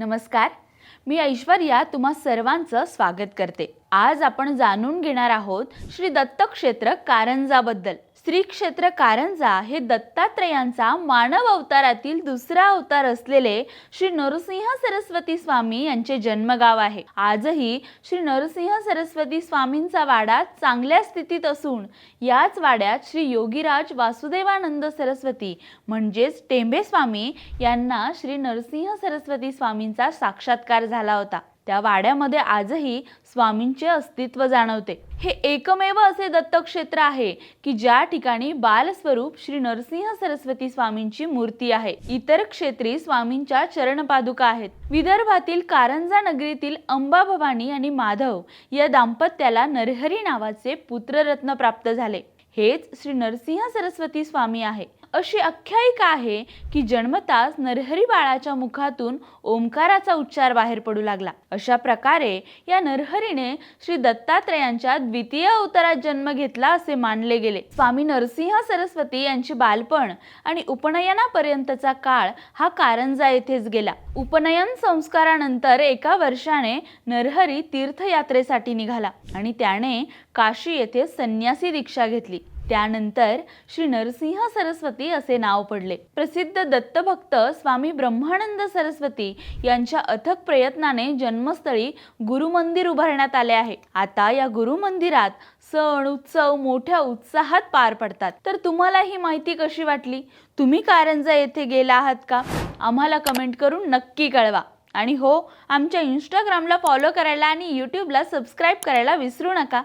नमस्कार. मी ऐश्वर्या तुम्हा सर्वांचं स्वागत करते. आज आपण जाणून घेणार आहोत श्री दत्तक्षेत्र कारंजाबद्दल. श्री क्षेत्र कारंजा हे दत्तात्रयांचा मानव अवतारातील दुसरा अवतार असलेले श्री नरसिंह सरस्वती स्वामी यांचे जन्मगाव आहे. आजही श्री नरसिंह सरस्वती स्वामींचा वाडा चांगल्या स्थितीत असून याच वाड्यात श्री योगीराज वासुदेवानंद सरस्वती म्हणजेच टेंबे स्वामी यांना श्री नरसिंह सरस्वती स्वामींचा साक्षात्कार झाला होता. त्या वाड्यामध्ये आजही स्वामींचे अस्तित्व जाणवते. हे एकमेव असे दत्तक्षेत्र आहे की ज्या ठिकाणी बालस्वरूप श्री नरसिंह सरस्वती स्वामींची मूर्ती आहे. इतर क्षेत्री स्वामींच्या चरणपादुका आहेत. विदर्भातील कारंजा नगरीतील अंबा भवानी आणि माधव या दाम्पत्याला नरहरी नावाचे पुत्ररत्न प्राप्त झाले. हेच श्री नरसिंह सरस्वती स्वामी आहे. अशी आख्यायिका आहे की जन्मताच नरहरी बाळाच्या मुखातून ओंकाराचा उच्चार बाहेर पडू लागला. अशा प्रकारे या नरहरीने श्री दत्तात्रयांच्या द्वितीय अवतारात जन्म घेतला असे मानले गेले. स्वामी नरसिंह सरस्वती यांची बालपण आणि उपनयनापर्यंतचा काळ हा कारंजा येथेच गेला. उपनयन संस्कारानंतर एका वर्षाने नरहरी तीर्थयात्रेसाठी निघाला आणि त्याने काशी येथे संन्यासी दीक्षा घेतली. त्यानंतर श्री नरसिंह सरस्वती असे नाव पडले. प्रसिद्ध दत्तभक्त स्वामी ब्रह्मानंद सरस्वती यांच्या अथक प्रयत्नाने जन्मस्थळी गुरुमंदिर उभारण्यात आले आहे. आता या गुरुमंदिरात सण उत्सव मोठ्या उत्साहात पार पडतात. तर तुम्हाला ही माहिती कशी वाटली? तुम्ही कारंजा येथे गेला आहात का? आम्हाला कमेंट करून नक्की कळवा. आणि हो आमच्या इंस्टाग्रामला फॉलो करायला आणि यूट्यूबला सबस्क्राईब करायला विसरू नका.